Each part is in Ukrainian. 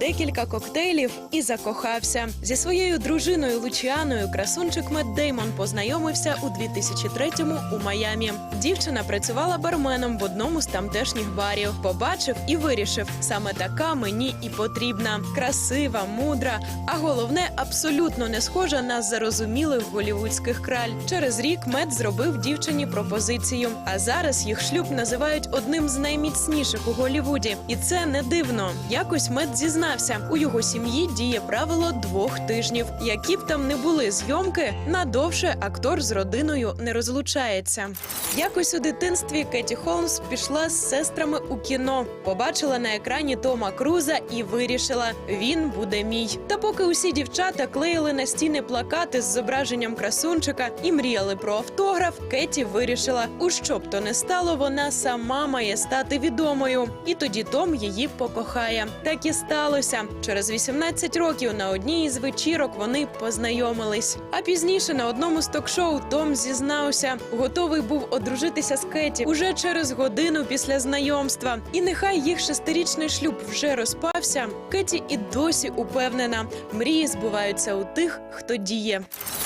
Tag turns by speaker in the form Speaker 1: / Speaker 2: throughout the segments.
Speaker 1: декілька коктейлів і закохався. Зі своєю дружиною Лучіаною красунчик Мет Деймон познайомився у 2003-му у Майамі. Дівчина працювала барменом в одному з тамтешніх барів. Побачив і вирішив, саме така мені і потрібна. Красива, мудра, а головне, абсолютно не схожа на зарозумілих голівудських краль. Через рік Мет зробив дівчині пропозицію. А зараз їх шлюб називають одним з найміцніших у Голівуді. І це не дивно. Якось Мет зізнався, у його сім'ї діє правило двох тижнів. Які б там не були зйомки, надовше актор з родиною не розлучається. Якось у дитинстві Кеті Холмс пішла з сестрами у кіно, побачила на екрані Тома Круза і вирішила, він буде мій. Та поки усі дівчата клеїли на стіни плакати з зображенням красунчика і мріяли про автограф, Кеті вирішила, у що б то не стало, вона сама має стати відомою. І тоді Том її покохає. Так і сталося. Через 18 років на одній із вечірок вони познайомились. А пізніше на одному з ток-шоу Том зізнався, готовий був одружитися з Кеті уже через годину після знайомства. І нехай їх шестирічний шлюб вже розпався. Кеті і досі упевнена, мрії збуваються у тих, хто діє.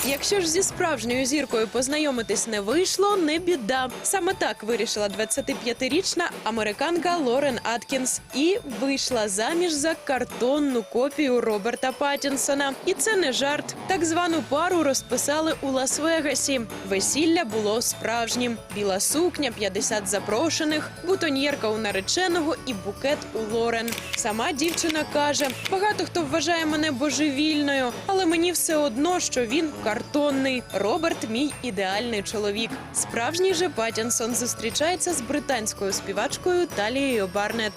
Speaker 1: Якщо ж зі справжньою зіркою познайомитись не вийшло, не біда. Саме так вирішила 25-річна американка Лорен Аткінс і вийшла заміж за картонну копію Роберта Паттінсона. І це не жарт. Так звану пару розписали у Лас-Вегасі. Весілля було справжнім: біла сукня, 50 запрошених, бутоньєрка у нареченого і букет у Лорен. Сама дівчина каже: багато хто вважає мене божевільною, але мені все одно, що він картонний. Роберт мій ідеальний чоловік. Справжній же Паттінсон зустрічається з британською співачкою Талією Барнет.